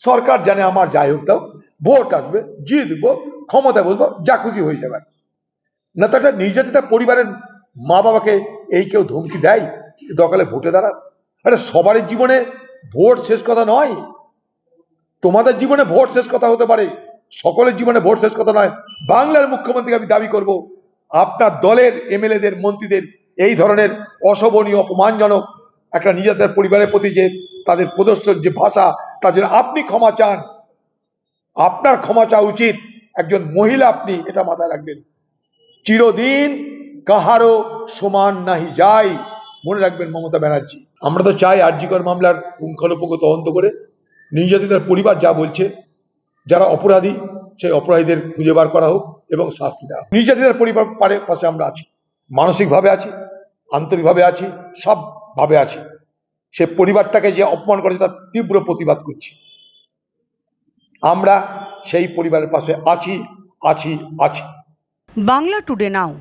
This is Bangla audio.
সরকার জানে আমার যাই হোক তাও, ভোট আসবে জিতবো ক্ষমতা বসবো, যা খুশি হয়ে যাবে। না তো একটা নির্যাতিত পরিবারের মা বাবাকে এই কেউ ধমকি দেয় দকালে ভোটে দাঁড়ান? আরে সবারই জীবনে ভোট শেষ কথা নয়। তোমাদের জীবনে ভোট শেষ কথা হতে পারে, সকলের জীবনে ভোট শেষ কথা নয়। বাংলার মুখ্যমন্ত্রীকে আমি দাবি করব, আপনার দলের এমএলএদের, মন্ত্রীদের এই ধরনের অশোভনীয়, অপমানজনক একটা নিজেদের পরিবারের প্রতি যে তাদের প্রদর্শন, যে ভাষা তার আপনি ক্ষমা চান। আপনার ক্ষমা চাওয়া উচিত। একজন মহিলা আপনি, এটা মাথায় রাখবেন। চিরদিন কাহারও সমান নাহি যাই মনে রাখবেন মমতা ব্যানার্জি, আমরা তো চাই আরজিকর মামলার পুঙ্খানুপুঙ্খ তদন্ত করে নির্যাতিতার পরিবার যা বলছে, যারা অপরাধী, সেই অপরাধীদের খুঁজে বার করা হোক এবং শাস্তি দেওয়া হোক। নির্যাতিতার পরিবার পারে পাশে আমরা আছি। মানসিকভাবে আছি, আন্তরিকভাবে আছি, সবভাবে আছি। সে পরিবারটাকে যে অপমান করেছে তার তীব্র প্রতিবাদ করছি। আমরা সেই পরিবারের পাশে আছি আছি আছি। বাংলা টুডে নাও